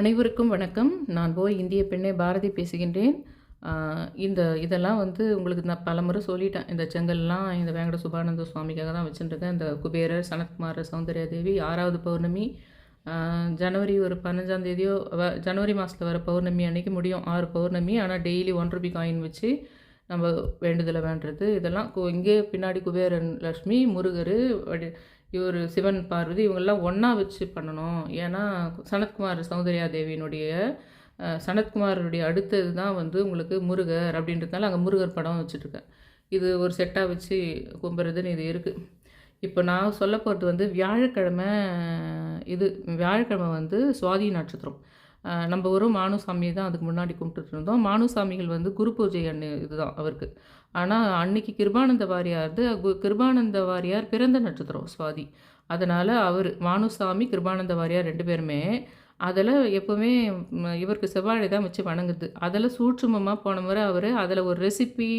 அனைவருக்கும் வணக்கம். நான் போய் இந்திய பெண்ணே பாரதி பேசுகின்றேன். இந்த இதெல்லாம் வந்து உங்களுக்கு நான் பலமுறை சொல்லிட்டேன். இந்த செங்கல்லாம் இந்த வேங்கட சுபானந்த சுவாமிக்காக தான் வச்சுருக்கேன் இந்த குபேரர் சனத்குமார் சௌந்தர்யா தேவி ஆறாவது பௌர்ணமி ஜனவரி ஒரு பதினஞ்சாம் தேதியோ வ ஜனவரி மாதத்தில் வர பௌர்ணமி அன்றைக்கி முடியும். ஆறு பௌர்ணமி ஆனால் டெய்லி ஒன் ருபி காயின் வச்சு நம்ம வேண்டுதலை வேண்டுறது. இதெல்லாம் கு- இங்கே பின்னாடி குபேரன் லக்ஷ்மி முருகர் இவர் சிவன் பார்வதி இவங்கெல்லாம் ஒன்றா வச்சு பண்ணணும். ஏன்னா சனத்குமார் சௌந்தர்யா தேவியினுடைய அஹ், அடுத்தது தான் வந்து உங்களுக்கு முருகர் அப்படின்றதுனால அங்கே முருகர் படம் வச்சுட்ருக்கேன் இது ஒரு செட்டாக வச்சு கும்புறதுன்னு இது இருக்குது இப்போ நான் சொல்ல போகிறது வந்து வியாழக்கிழமை இது வியாழக்கிழமை வந்து சுவாதி நட்சத்திரம். நம்ம ஒரு மானுசாமியை தான் அதுக்கு முன்னாடி கும்பிட்டுட்டு இருந்தோம். மானுசாமிகள் வந்து குரு பூஜை அண்ணு இதுதான் அவருக்கு. ஆனால் அன்னைக்கு கிருபானந்த வாரியார் கு- கிருபானந்த வாரியார் பிறந்த நட்சத்திரம் சுவாதி. அதனால் அவர் மானுசாமி கிருபானந்த வாரியார் ரெண்டு பேருமே அதில் எப்போவுமே இவருக்கு செவ்வாழை தான் வச்சு வணங்குது. அதில் சூட்சுமமாக போன முறை அவர் அதில் ஒரு ரெசிபி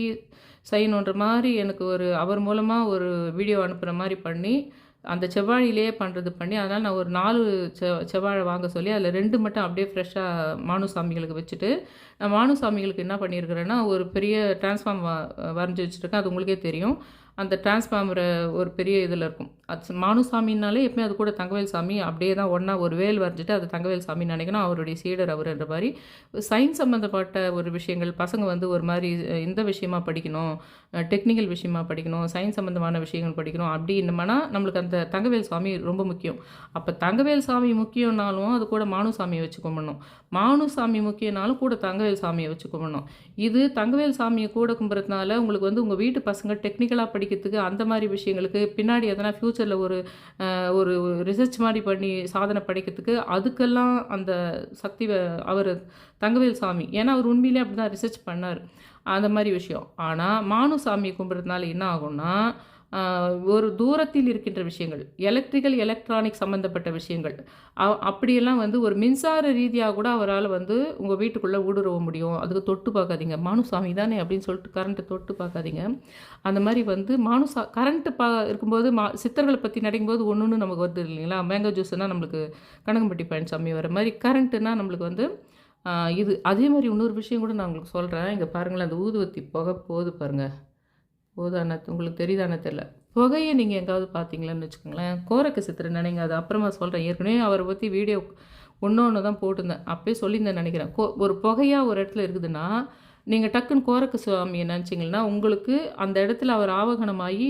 செய்யணுன்ற மாதிரி எனக்கு ஒரு அவர் மூலமாக ஒரு வீடியோ அனுப்புகிற மாதிரி பண்ணி அந்த செவ்வாழிலேயே பண்ணுறது பண்ணி அதனால் நான் ஒரு நாலு செ செவ்வாழை வாங்க சொல்லி அதில் ரெண்டு மட்டும் அப்படியே ஃப்ரெஷ்ஷாக மானுசாமிகளுக்கு வச்சுட்டு நான் மானுசாமிகளுக்கு என்ன பண்ணியிருக்கிறேன்னா ஒரு பெரிய டிரான்ஸ்ஃபார்ம் வரைஞ்சி வச்சுருக்கேன். அது உங்களுக்கே தெரியும். அந்த டிரான்ஸ்ஃபார்மரை ஒரு பெரிய இதில் இருக்கும். அது மானுசாமின்னாலே எப்பயும் அது கூட தங்கவேல் சாமி அப்படியே தான் ஒன்றா ஒரு வேல் வரைஞ்சிட்டு அது தங்கவேல் சாமின்னு நினைக்கணும். அவருடைய சீடர் அவர்ன்ற மாதிரி சயின்ஸ் சம்மந்தப்பட்ட ஒரு விஷயங்கள் பசங்க வந்து ஒரு மாதிரி இந்த விஷயமா படிக்கணும் டெக்னிக்கல் விஷயமா படிக்கணும் சயின்ஸ் சம்மந்தமான விஷயங்கள் படிக்கணும். அப்படின்னமானா நம்மளுக்கு அந்த தங்கவேல் சாமி ரொம்ப முக்கியம். அப்போ தங்கவேல் சாமி முக்கியம்னாலும் அது கூட மானுசாமியை வச்சு கும்பிடணும். மானுசாமி முக்கியம்னாலும் கூட தங்கவேல் சாமியை வச்சு கும்பிடணும். இது தங்கவேல் சாமியை கூட கும்பிட்றதுனால உங்களுக்கு வந்து உங்கள் வீட்டு பசங்க டெக்னிக்கலாக படிக்கிறதுக்கு அந்த மாதிரி விஷயங்களுக்கு பின்னாடி எதனா ஃப்யூச்சரில் ஒரு ஒரு ரிசர்ச் மாதிரி பண்ணி சாதனை படிக்கிறதுக்கு அதுக்கெல்லாம் அந்த சக்தி அவர் தங்கவேல் சாமி. ஏன்னா அவர் உண்மையிலே அப்படி தான் ரிசர்ச் பண்ணார். அந்த மாதிரி விஷயம். ஆனால் மானு சாமியை கும்பிட்றதுனால என்ன ஆகும்னா ஒரு தூரத்தில் இருக்கின்ற விஷயங்கள் எலக்ட்ரிக்கல் எலக்ட்ரானிக் சம்மந்தப்பட்ட விஷயங்கள். அப்படியெல்லாம் வந்து ஒரு மின்சார ரீதியாக கூட அவரால் வந்து உங்கள் வீட்டுக்குள்ளே ஊடுருவ முடியும். அதுக்கு தொட்டு பார்க்காதீங்க. மானுசாமி தானே? அப்படின்னு சொல்லிட்டு கரண்ட்டை தொட்டு பார்க்காதீங்க. அந்த மாதிரி வந்து மானுசா கரண்ட்டு பா இருக்கும்போது மா சித்தர்களை பற்றி நினைக்கும்போது ஒன்று ஒன்று நமக்கு வருது இல்லைங்களா? மேங்கோ ஜூஸ்னால் நம்மளுக்கு கனகம்பட்டி பழனிசாமி வர மாதிரி கரண்ட்டுனால் நம்மளுக்கு வந்து இது அதே மாதிரி இன்னொரு விஷயம் கூட நான் உங்களுக்கு சொல்கிறேன் இங்கே பாருங்களேன் அந்த ஊதுவத்தி புகை போகுது பாருங்கள் போதான உங்களுக்கு தெரியுதானே தெரில புகையை நீங்கள் எங்காவது பார்த்தீங்களான்னு வச்சுக்கோங்களேன். கோரக்கு சித்திரன் நினைங்க அது அப்புறமா சொல்கிறேன் ஏற்கனவே அவரை பற்றி வீடியோ ஒன்று ஒன்று தான் போட்டிருந்தேன். அப்பயே சொல்லியிருந்தேன் நினைக்கிறேன். கோ ஒரு புகையாக ஒரு இடத்துல இருக்குதுன்னா நீங்கள் டக்குன்னு கோரக்கு சுவாமியை நினச்சிங்கன்னா உங்களுக்கு அந்த இடத்துல அவர் ஆவகனமாகி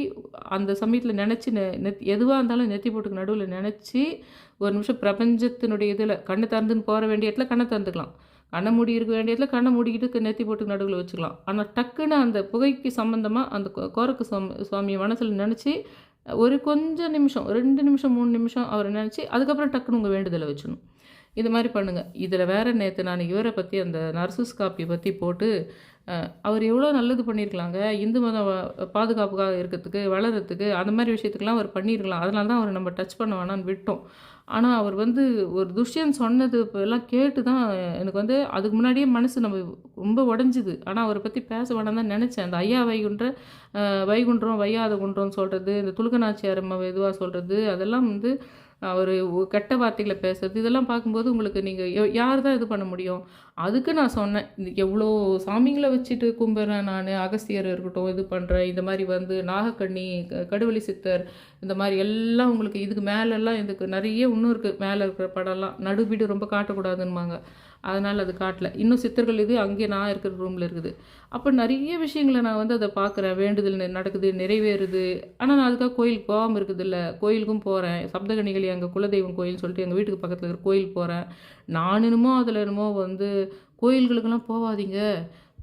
அந்த சமயத்தில் நினச்சி நெத் எதுவாக இருந்தாலும் நெத்தி போட்டுக்கு நடுவில் நினச்சி ஒரு நிமிஷம் பிரபஞ்சத்தினுடைய இதில் கண்ணை திறந்துன்னு போகிற வேண்டிய இடத்துல கண்ணை திறந்துக்கலாம். கண்ணை மூடி இருக்க வேண்டியதில் கண்ணை மூடிக்கிட்டு நெத்தி போட்டு நடுவில் வச்சுக்கலாம். ஆனால் டக்குன்னு அந்த புகைக்கு சம்மந்தமாக அந்த கோ- கோரக்கு சுவாமி சுவாமியை மனசில் நினச்சி ஒரு கொஞ்சம் நிமிஷம் ரெண்டு நிமிஷம் மூணு நிமிஷம் அவரை நினச்சி அதுக்கப்புறம் டக்குன்னு உங்கள் வேண்டுதலை வச்சிடணும் இது மாதிரி பண்ணுங்கள் இதில் வேறு நேற்று நான் இவரை பற்றி அந்த நர்சஸ் காப்பி பற்றி போட்டு அவர் எவ்வளோ நல்லது பண்ணியிருக்கலாங்க. இந்து மதம் பாதுகாப்புக்காக இருக்கிறதுக்கு வளர்கிறதுக்கு அந்த மாதிரி விஷயத்துக்கெலாம் அவர் பண்ணியிருக்கலாம். அதனால தான் அவர் நம்ம டச் பண்ண வேணாம்னு விட்டோம். ஆனால் அவர் வந்து ஒரு துஷ்யன் சொன்னது இப்போ எல்லாம் கேட்டு தான் எனக்கு வந்து அதுக்கு முன்னாடியே மனசு நம்ம ரொம்ப உடஞ்சிது. ஆனால் அவரை பற்றி பேச வேணாம் தான் நினச்சேன். அந்த ஐயா வைகுன்ற வைகுன்றம் வைகுண்டம் வையாத குன்றம் சொல்கிறது இந்த துலுக்கநாச்சியார் எதுவாக சொல்கிறது அதெல்லாம் வந்து அவர் கெட்ட வார்த்தைகளை பேசுறது இதெல்லாம் பார்க்கும்போது உங்களுக்கு நீங்கள் யார் தான் இது பண்ண முடியும்? அதுக்கு நான் சொன்னேன் எவ்வளோ சாமிங்களை வச்சுட்டு கும்பிட்றேன் நான் அகஸ்தியர் இருக்கட்டும் இது பண்ணுறேன் இந்த மாதிரி வந்து நாகக்கண்ணி க- கடுவெளி சித்தர் இந்த மாதிரி எல்லாம் உங்களுக்கு இதுக்கு மேலெல்லாம் இதுக்கு நிறைய இன்னும் இருக்குது மேலே இருக்கிற படம்லாம். நடுவீடு ரொம்ப காட்டக்கூடாதுன்னுமாங்க அதனால் அது காட்டல. இன்னும் சித்தர்கள் இது அங்கே நான் இருக்கிற ரூமில் இருக்குது. அப்போ நிறைய விஷயங்களை நான் வந்து அதை பார்க்குறேன். வேண்டுதல் நடக்குது நிறைவேறுது. ஆனால் நான் அதுக்காக கோயிலுக்கு போகாமல் இருக்குது இல்லை கோயிலுக்கும் போகிறேன் சப்தகணிகளி அங்கே குலதெய்வம் கோயில்னு சொல்லிட்டு எங்கள் வீட்டுக்கு பக்கத்தில் இருக்கிற கோயில் போகிறேன் நான் என்னமோ அதில் என்னமோ வந்து கோயில்களுக்கெல்லாம் போகாதீங்க.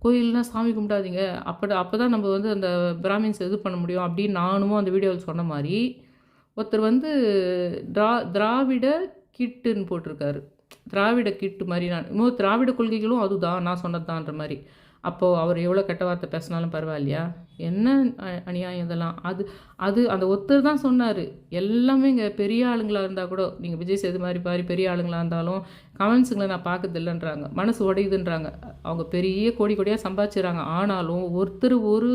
கோயில்னா சாமி கும்பிடாதீங்க. அப்போ அப்போ தான் நம்ம வந்து அந்த பிராமின்ஸ் இது பண்ண முடியும் அப்படின்னு நானும் அந்த வீடியோவில் சொன்ன மாதிரி ஒருத்தர் வந்து திரா திராவிட கிட்டுன்னு போட்டிருக்காரு. திராவிட கிட்டு மாதிரி நான் இன்னும் திராவிட கொள்கைகளும் அதுதான் நான் சொன்னதுதான்ற மாதிரி. அப்போது அவர் எவ்வளோ கெட்ட வார்த்தை பேசினாலும் பரவாயில்லையா? என்ன அநியாயம் இதெல்லாம்? அது அது அந்த ஒருத்தர் தான் சொன்னார். எல்லாமே இங்கே பெரிய ஆளுங்களாக இருந்தால் கூட நீங்கள் விஜய் சேது மாதிரி பாரி பெரிய ஆளுங்களாக இருந்தாலும் கமெண்ட்ஸுங்களை நான் பார்க்கறது இல்லைன்றாங்க மனசு உடையுதுன்றாங்க. அவங்க பெரிய கோடி கோடியாக சம்பாதிச்சுறாங்க. ஆனாலும் ஒருத்தர் ஒரு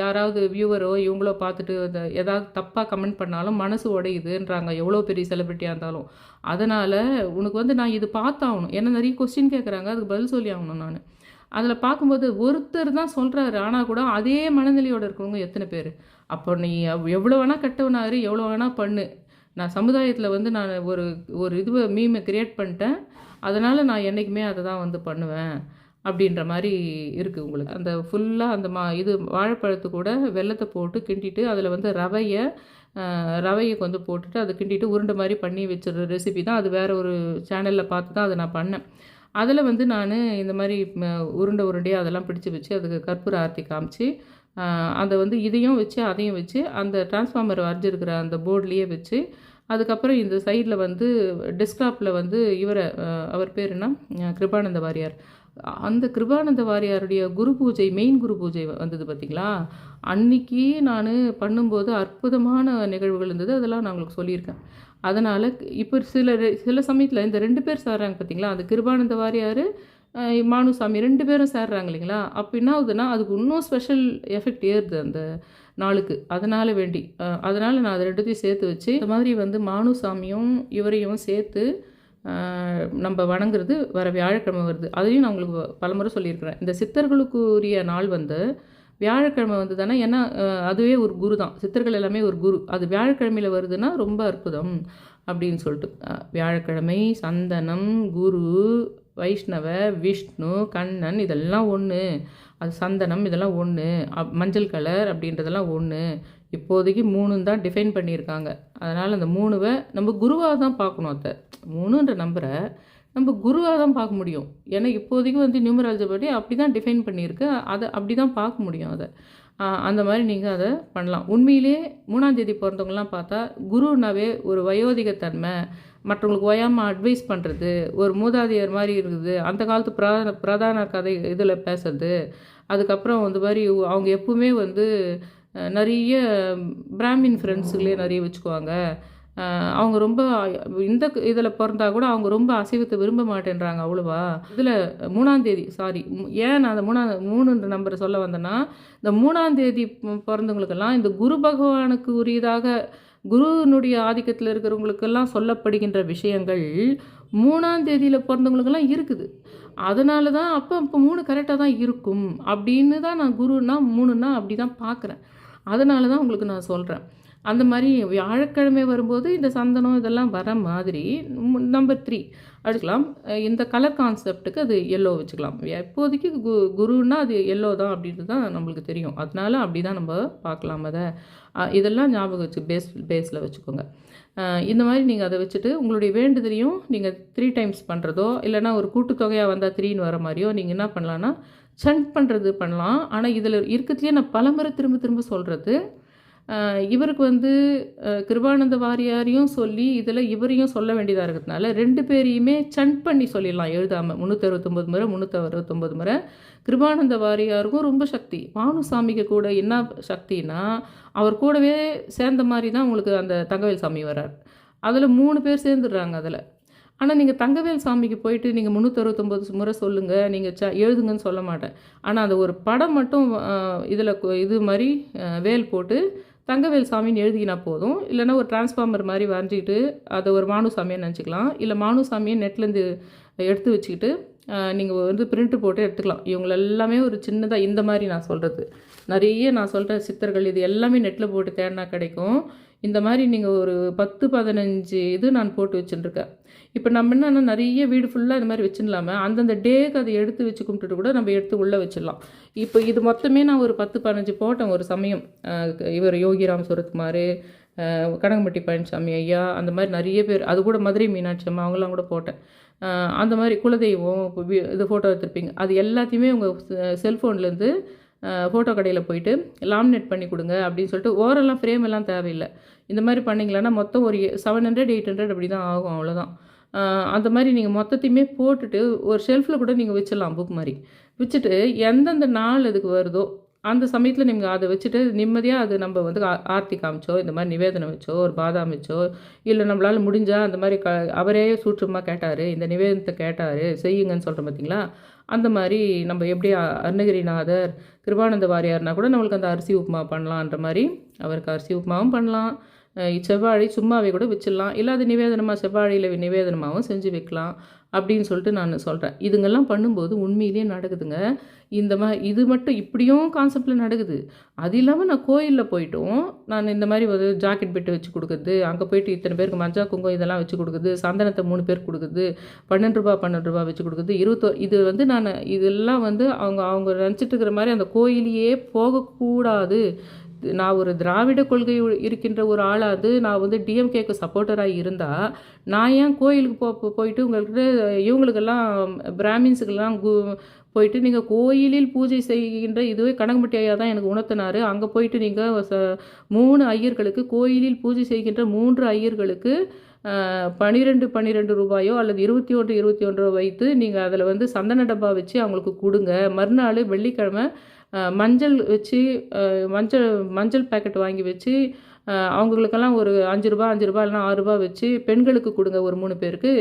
யாராவது வியூவரோ இவங்களோ பார்த்துட்டு அந்த ஏதாவது தப்பாக கமெண்ட் பண்ணாலும் மனசு உடையுதுன்றாங்க. எவ்வளோ பெரிய செலிப்ரிட்டியாக இருந்தாலும். அதனால் உனக்கு வந்து நான் இது பார்த்தாகணும். ஏன்னா நிறைய கொஸ்டின் கேட்குறாங்க அதுக்கு பதில் சொல்லி ஆகணும் நான். அதில் பார்க்கும்போது ஒருத்தர் தான் சொல்கிறாரு ஆனால் கூட அதே மனநிலையோட இருக்கிறவங்க எத்தனை பேர்? அப்போ நீ எவ்- எவ்வளோ வேணால் கட்டவனாரு எவ்வளோ வேணால் பண்ணு. நான் சமுதாயத்தில் வந்து நான் ஒரு ஒரு இதுவை மீமை கிரியேட் பண்ணிட்டேன். அதனால் நான் என்றைக்குமே அதை தான் வந்து பண்ணுவேன் அப்படின்ற மாதிரி இருக்குது உங்களுக்கு. அந்த ஃபுல்லாக அந்த மா இது வாழைப்பழத்து கூட வெல்லத்தை போட்டு கிண்டிட்டு அதில் வந்து ரவையை ரவையை கொஞ்சம் போட்டுட்டு அதை கிண்டிட்டு உருண்டை மாதிரி பண்ணி வச்சிருற ரெசிபி தான். அது வேறு ஒரு சேனலில் பார்த்து தான் அதை நான் பண்ணேன். அதில் வந்து நான் இந்த மாதிரி உருண்டை உருண்டையாக அதெல்லாம் பிடிச்சு வச்சு அதுக்கு கற்பூர ஆர்த்தி காமிச்சு அதை வந்து இதையும் வச்சு அதையும் வச்சு அந்த டிரான்ஸ்ஃபார்மர் வரைஞ்சிருக்கிற அந்த போர்ட்லேயே வச்சு அதுக்கப்புறம் இந்த சைடில் வந்து டெஸ்க்டாப்பில் வந்து இவரை அவர் பேர் என்ன? கிருபானந்த வாரியார். அந்த கிருபானந்த வாரியாருடைய குரு பூஜை மெயின் குரு பூஜை வந்தது பார்த்தீங்களா அன்னைக்கு நான் பண்ணும்போது அற்புதமான நிகழ்வுகள் இருந்தது. அதெல்லாம் நான் உங்களுக்கு சொல்லியிருக்கேன். அதனால் இப்போ சில சில சமயத்தில் இந்த ரெண்டு பேர் சேர்றாங்க பார்த்தீங்களா அது கிருபானந்த வாரியார் மானுசாமி ரெண்டு பேரும் சேர்றாங்க இல்லைங்களா? அப்போ என்ன ஆகுதுன்னா அதுக்கு இன்னும் ஸ்பெஷல் எஃபெக்ட் ஏறுது அந்த நாளுக்கு. அதனால் வேண்டி அதனால் நான் அதை ரெண்டுத்தையும் சேர்த்து வச்சு இந்த மாதிரி வந்து மானுசாமியும் இவரையும் சேர்த்து நம்ம வணங்குறது வர வியாழக்கிழமை வருது. அதையும் நான் உங்களுக்கு பலமுறை சொல்லியிருக்கிறேன். இந்த சித்தர்களுக்கு உரிய நாள் வந்து வியாழக்கிழமை வந்து தானே ஏன்னா அதுவே ஒரு குரு தான் சித்தர்கள் எல்லாமே ஒரு குரு. அது வியாழக்கிழமையில் வருதுன்னா ரொம்ப அற்புதம் அப்படின்னு சொல்லிட்டு. வியாழக்கிழமை சந்தனம் குரு வைஷ்ணவ விஷ்ணு கண்ணன் இதெல்லாம் ஒன்று அது சந்தனம் இதெல்லாம் ஒன்று மஞ்சள் கலர் அப்படின்றதெல்லாம் ஒன்று இப்போதைக்கு மூணு தான் டிஃபைன் பண்ணியிருக்காங்க. அதனால் அந்த மூணுவை நம்ம குருவாக தான் பார்க்கணும் அதை மூணுன்ற நம்பரை நம்ம குருவாக தான் பார்க்க முடியும். ஏன்னா இப்போதைக்கு வந்து நியூமராலஜி படி அப்படி தான் டிஃபைன் பண்ணியிருக்கு. அதை அப்படி தான் பார்க்க முடியும் அதை. அந்த மாதிரி நீங்கள் அதை பண்ணலாம். உண்மையிலே மூணாம் தேதி பிறந்தவங்கலாம் பார்த்தா குருனாவே ஒரு வயோதிகத்தன்மை மற்றவங்களுக்கு ஓயாமல் அட்வைஸ் பண்ணுறது ஒரு மூதாதையர் மாதிரி இருக்குது அந்த காலத்து பிரதான பிரதான கதை இதில் பேசுறது அதுக்கப்புறம் வந்து மாதிரி அவங்க எப்பவுமே வந்து நிறைய பிராமின் ஃப்ரெண்ட்ஸுகளே நிறைய வச்சுக்குவாங்க. அவங்க ரொம்ப இந்த இதில் பிறந்தா கூட அவங்க ரொம்ப அசைவத்தை விரும்ப மாட்டேன்றாங்க அவ்வளோவா? இதில் மூணாந்தேதி சாரி ஏன் நான் அந்த மூணா மூணுன்ற நம்பரை சொல்ல வந்தேன்னா இந்த மூணாந்தேதி பிறந்தவங்களுக்கெல்லாம் இந்த குரு பகவானுக்கு உரியதாக குருவினுடைய ஆதிக்கத்தில் இருக்கிறவங்களுக்கெல்லாம் சொல்லப்படுகின்ற விஷயங்கள் மூணாம் தேதியில் பிறந்தவங்களுக்கெல்லாம் இருக்குது. அதனால தான் அப்போ இப்போ மூணு கரெக்டாக தான் இருக்கும். அப்படின்னு தான் நான் குருன்னா மூணுன்னா அப்படி தான் பார்க்குறேன் அதனால தான் உங்களுக்கு நான் சொல்கிறேன் அந்த மாதிரி வியாழக்கிழமை வரும்போது இந்த சந்தனம் இதெல்லாம் வர மாதிரி நம்பர் த்ரீ அடுக்கலாம் இந்த கலர் கான்செப்ட்டுக்கு அது எல்லோ வச்சுக்கலாம். எப்போதைக்கு கு குருன்னா அது எல்லோ தான் அப்படின்றது தான் நம்மளுக்கு தெரியும். அதனால அப்படி தான் நம்ம பார்க்கலாம் அதை. இதெல்லாம் ஞாபகம் வச்சு பேஸ் பேஸில் வச்சுக்கோங்க. இந்த மாதிரி நீங்கள் அதை வச்சுட்டு உங்களுடைய வேண்டுதலையும் நீங்கள் த்ரீ டைம்ஸ் பண்ணுறதோ இல்லைன்னா ஒரு கூட்டுத்தொகையாக வந்தால் த்ரீன்னு வர மாதிரியோ நீங்கள் என்ன பண்ணலான்னா சண்ட் பண்ணுறது பண்ணலாம். ஆனால் இதில் இருக்கிறதுலே நான் பலமுறை திரும்ப திரும்ப சொல்கிறது இவருக்கு வந்து கிருபானந்த வாரியாரையும் சொல்லி இதில் இவரையும் சொல்ல வேண்டியதாக இருக்கிறதுனால ரெண்டு பேரையுமே சண்ட் பண்ணி சொல்லிடலாம் எழுதாமல் முந்நூற்றி அறுபத்தொம்பது முறை முந்நூற்றி அறுபத்தொம்பது முறை. கிருபானந்த வாரியாருக்கும் ரொம்ப சக்தி. பானுசாமிக்கு கூட என்ன சக்தினா அவர் கூடவே சேர்ந்த மாதிரி தான் உங்களுக்கு அந்த தங்கவேல் சாமி வரார் அதில் மூணு பேர் சேர்ந்துடுறாங்க அதில். ஆனால் நீங்கள் தங்கவேல் சாமிக்கு போயிட்டு நீங்கள் முந்நூற்றறுபத்தொம்பது முறை சொல்லுங்கள் நீங்கள் ச எழுதுங்கன்னு சொல்ல மாட்டேன். ஆனால் அந்த ஒரு படம் மட்டும் இதில் இது மாதிரி வேல் போட்டு தங்கவேல் சாமின்னு எழுதிக்கினா போதும். இல்லைன்னா ஒரு டிரான்ஸ்ஃபார்மர் மாதிரி வரைஞ்சிக்கிட்டு அதை ஒரு மானுசாமியை நினச்சிக்கலாம். இல்லை மானுசாமியை நெட்லேருந்து எடுத்து வச்சுக்கிட்டு நீங்கள் வந்து பிரிண்ட்டு போட்டு எடுத்துக்கலாம். இவங்க எல்லாமே ஒரு சின்னதாக இந்த மாதிரி நான் சொல்கிறது நிறைய நான் சொல்கிற சித்தர்கள் இது எல்லாமே நெட்டில் போட்டு தேடினா கிடைக்கும். இந்த மாதிரி நீங்கள் ஒரு பத்து பதினஞ்சு இது நான் போட்டு வச்சுட்டுருக்கேன் இப்போ நம்ம என்னன்னா நிறைய வீடு ஃபுல்லாக இது மாதிரி வச்சுடலாம. அந்தந்த டேக்கு அதை எடுத்து வச்சு கும்பிட்டுட்டு கூட நம்ம எடுத்து உள்ளே வச்சிடலாம். இப்போ இது மொத்தமே நான் ஒரு பத்து பதினஞ்சு போட்டேன் ஒரு சமயம். இவர் யோகிராம் சுரத்குமார் அஹ் கனகம்பட்டி பழனிசாமி ஐயா அந்த மாதிரி நிறைய பேர். அது கூட மதுரை மீனாட்சி அம்மா அவங்களாம் கூட போட்டேன். அந்த மாதிரி குலதெய்வம் இது ஃபோட்டோ எடுத்திருப்பீங்க. அது எல்லாத்தையுமே உங்கள் செல்ஃபோன்லேருந்து ஃபோட்டோ கடையில் போயிட்டு லாமினேட் பண்ணி கொடுங்க அப்படின்னு சொல்லிட்டு ஓரெல்லாம் ஃப்ரேம் எல்லாம் தேவையில்லை. இந்த மாதிரி பண்ணிங்களான்னா மொத்தம் ஒரு செவன் ஹண்ட்ரட் எயிட் ஹண்ட்ரட் அப்படி தான் ஆகும் அவ்வளோதான் அந்த மாதிரி நீங்கள் மொத்தத்தையுமே போட்டுட்டு ஒரு ஷெல்ஃபில் கூட நீங்கள் வச்சிடலாம் புக் மாதிரி. வச்சுட்டு எந்தெந்த நாள் அதுக்கு வருதோ அந்த சமயத்தில் நீங்கள் அதை வச்சுட்டு நிம்மதியாக அது நம்ம வந்து ஆர்த்தி காமிச்சோ இந்த மாதிரி நிவேதனம் வச்சோ ஒரு பாதாம் வச்சோ இல்லை நம்மளால் முடிஞ்சால் அந்த மாதிரி க அவரே சூட்சமாக கேட்டார் இந்த நிவேதனத்தை கேட்டார் செய்யுங்கன்னு சொல்கிறோம் பார்த்தீங்களா அந்த மாதிரி நம்ம எப்படி அருணகிரிநாதர் கிருபானந்த வாரியார்னா கூட நம்மளுக்கு அந்த அரிசி உப்புமா பண்ணலான்ற மாதிரி அவருக்கு அரிசி உப்புமாவும் பண்ணலாம். செவ்வாழை சும்மாவே கூட வச்சிடலாம். இல்லை அது நிவேதனமாக செவ்வாழையில் நிவேதனமாகவும் செஞ்சு வைக்கலாம் அப்படின்னு சொல்லிட்டு நான் சொல்கிறேன் இதுங்கெல்லாம் பண்ணும்போது உண்மையிலேயே நடக்குதுங்க. இந்த மாதிரி இது மட்டும் இப்படியும் கான்செப்டில் நடக்குது. அது இல்லாமல் நான் கோயிலில் போயிட்டும். நான் இந்த மாதிரி ஒரு ஜாக்கெட் பெட்டு வச்சு கொடுக்குறது அங்கே போயிட்டு இத்தனை பேருக்கு மஞ்சள் குங்குமம் இதெல்லாம் வச்சு கொடுக்குறது சந்தனத்தை மூணு பேர் கொடுக்குறது பன்னெண்டு ரூபா பன்னெண்டு ரூபா வச்சு கொடுக்குது இருபத்தோ இது வந்து நான் இதெல்லாம் வந்து அவங்க அவங்க நினச்சிட்டு இருக்கிற மாதிரி அந்த கோயிலையே போகக்கூடாது. நான் ஒரு திராவிட கொள்கை இருக்கின்ற ஒரு ஆளாவது நான் வந்து டிஎம்கேக்கு சப்போர்ட்டராக இருந்தால் நான் ஏன் கோயிலுக்கு போ போயிட்டு உங்கள்கிட்ட இவங்களுக்கெல்லாம் பிராமின்ஸுக்கெல்லாம் கு போயிட்டு நீங்கள் கோயிலில் பூஜை செய்கின்ற இதுவே கனகம்பட்டி ஐயா தான் எனக்கு உணர்த்தினார். அங்கே போயிட்டு நீங்கள் ச மூணு ஐயர்களுக்கு கோயிலில் பூஜை செய்கின்ற மூன்று ஐயர்களுக்கு பன்னிரெண்டு பன்னிரெண்டு ரூபாயோ அல்லது இருபத்தி ஒன்று இருபத்தி ஒன்றோ வைத்து நீங்கள் அதில் வந்து சந்தன டப்பா வச்சு அவங்களுக்கு கொடுங்க. மறுநாள் வெள்ளிக்கிழமை மஞ்சள் வச்சு மஞ்சள் மஞ்சள் பாக்கெட் வாங்கி வச்சு அவங்களுக்கெல்லாம் ஒரு அஞ்சு ரூபா அஞ்சு ரூபா இல்லைனா ஆறு ரூபா வச்சு பெண்களுக்கு கொடுங்க ஒரு மூணு பேருக்கு.